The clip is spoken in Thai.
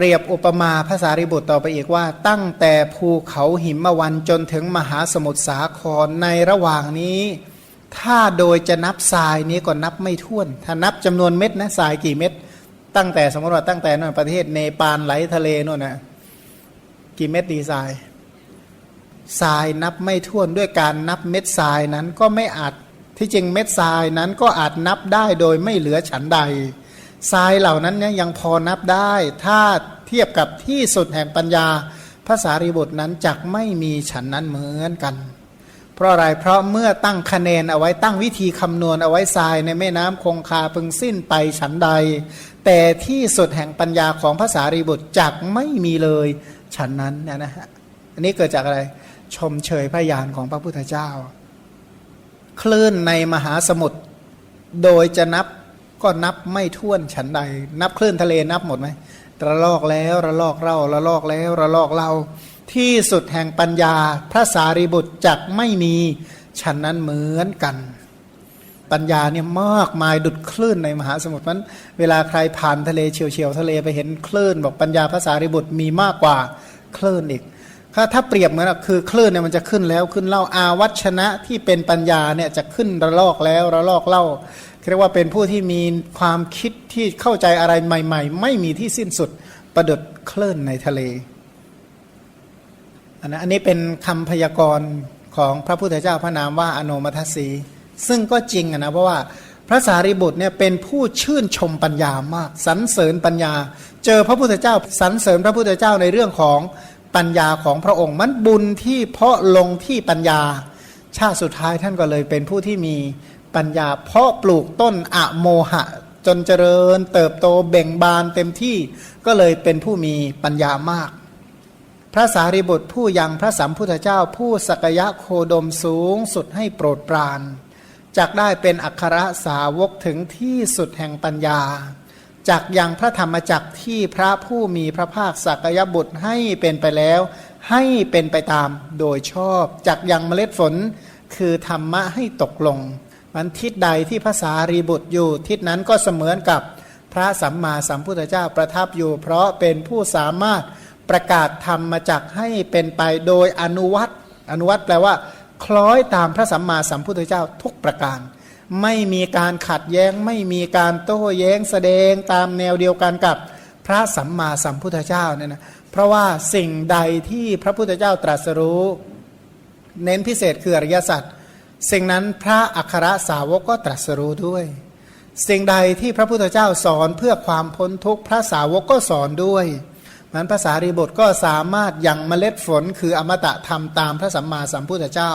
เปรียบอุปมาภาษาริบุตรต่อไปอีกว่า ตั้งแต่ภูเขาหิมวันจนถึงมหาสมุทรสาครในระหว่างนี้ ถ้าโดยจะนับทรายนี้ก็นับไม่ถ้วน ถ้านับจำนวนเม็ดนะทรายกี่เม็ดตั้งแต่สมมติว่าตั้งแต่นู่นประเทศเนปาลไหลทะเลนู่นนะกี่เม็ดดีทรายทรายนับไม่ถ้วนด้วยการนับเม็ดทรายนั้นก็ไม่อาจที่จริงเม็ดทรายนั้นก็อาจนับได้โดยไม่เหลือฉันใด ทรายเหล่านั้นเนี่ยยังพอนับได้ ถ้าเทียบกับที่สุดแห่งปัญญาภาษารีบุตรนั้นจักไม่มีฉันนั้นเหมือนกัน เพราะอะไรเพราะเมื่อตั้งคะแนนเอาไว้ตั้งวิธีคำนวณเอาไว้ทรายในแม่น้ำคงคาพึงสิ้นไปฉันใด แต่ที่สุดแห่งปัญญาของภาษารีบุตรจักไม่มีเลยฉันนั้นเนยนะฮะอันนี้เกิดจากอะไรชมเชยพระญาณของพระพุทธเจ้า คลื่นในมหาสมุทรโดยจะนับ ก็นับไม่ถ้วนฉันใด นับคลื่นทะเลนับหมดไหมระลอกแล้วระลอกเล่าระลอกแล้วระลอกเล่าที่สุดแห่งปัญญาพระสารีบุตรจักไม่มีฉันนั้นเหมือนกัน ปัญญาเนี่ยมากมายดุดคลื่นในมหาสมุทรมันเวลาใครผ่านทะเลเฉียวเฉียวๆทะเลไปเห็นคลื่น บอกปัญญาภาษาริบุตรมีมากกว่าคลื่นอีกถ้าถ้าเปรียบเหมือนกับคือคลื่นเนี่ยมันจะขึ้นแล้วขึ้นเล่าอาวัชนะที่เป็นปัญญาเนี่ยจะขึ้นระลอกแล้วระลอกเล่าเรียกว่าเป็นผู้ที่มีความคิดที่เข้าใจอะไรใหม่ ๆ ไม่มีที่สิ้นสุดประดุดคลื่นในทะเลอันนะอันนี้เป็นคำพยากรณ์ของพระพุทธเจ้าพระนามว่าอโนมัทสีซึ่งก็จริงนะเพราะว่าพระสารีบุตรเนี่ยเป็นผู้ชื่นชมปัญญามากสรรเสริญปัญญา เจอพระพุทธเจ้าสรรเสริญพระพุทธเจ้าในเรื่องของปัญญาของพระองค์ มันบุญที่เพาะลงที่ปัญญา ชาติสุดท้ายท่านก็เลยเป็นผู้ที่มี ปัญญา เพราะปลูกต้นอะโมหะ จนเจริญเติบโตเบ่งบานเต็มที่ก็เลยเป็นผู้มีปัญญามาก พระสารีบุตรผู้ยังพระสัมพุทธเจ้าผู้สกยะโคดมสูงสุดให้โปรดปรานจักได้เป็นอัครสาวกถึงที่สุดแห่งปัญญาจักยังพระธรรมจักที่พระผู้มีพระภาคสักยบุตรให้เป็นไปแล้ว ให้เป็นไปตามโดยชอบจักยังเมล็ดฝนคือธรรมะให้ตกลง มันทิศใดที่ภาษารีบุตรอยู่ทิศนั้นก็เสมือนกับพระสัมมาสัมพุทธเจ้าประทับอยู่ เพราะเป็นผู้สามารถประกาศธรรมมาจากให้เป็นไปโดยอนุวัตอนุวัตแปลว่า คล้อยตามพระสัมมาสัมพุทธเจ้าทุกประการ ไม่มีการขัดแย้ง ไม่มีการโต้แย้งแสดงตามแนวเดียวกันกับพระสัมมาสัมพุทธเจ้าเนี่ยนะเพราะว่าสิ่งใดที่พระพุทธเจ้าตรัสรู้ เน้นพิเศษคืออริยสัจ สิ่งนั้นพระอัครสาวกก็ตรัสรู้ด้วย สิ่งใดที่พระพุทธเจ้าสอนเพื่อความพ้นทุกข์พระสาวกก็สอนด้วยมันภาษารีบทก็สามารถยังเมล็ดฝนคืออมตะธรรมตามพระสัมมาสัมพุทธเจ้า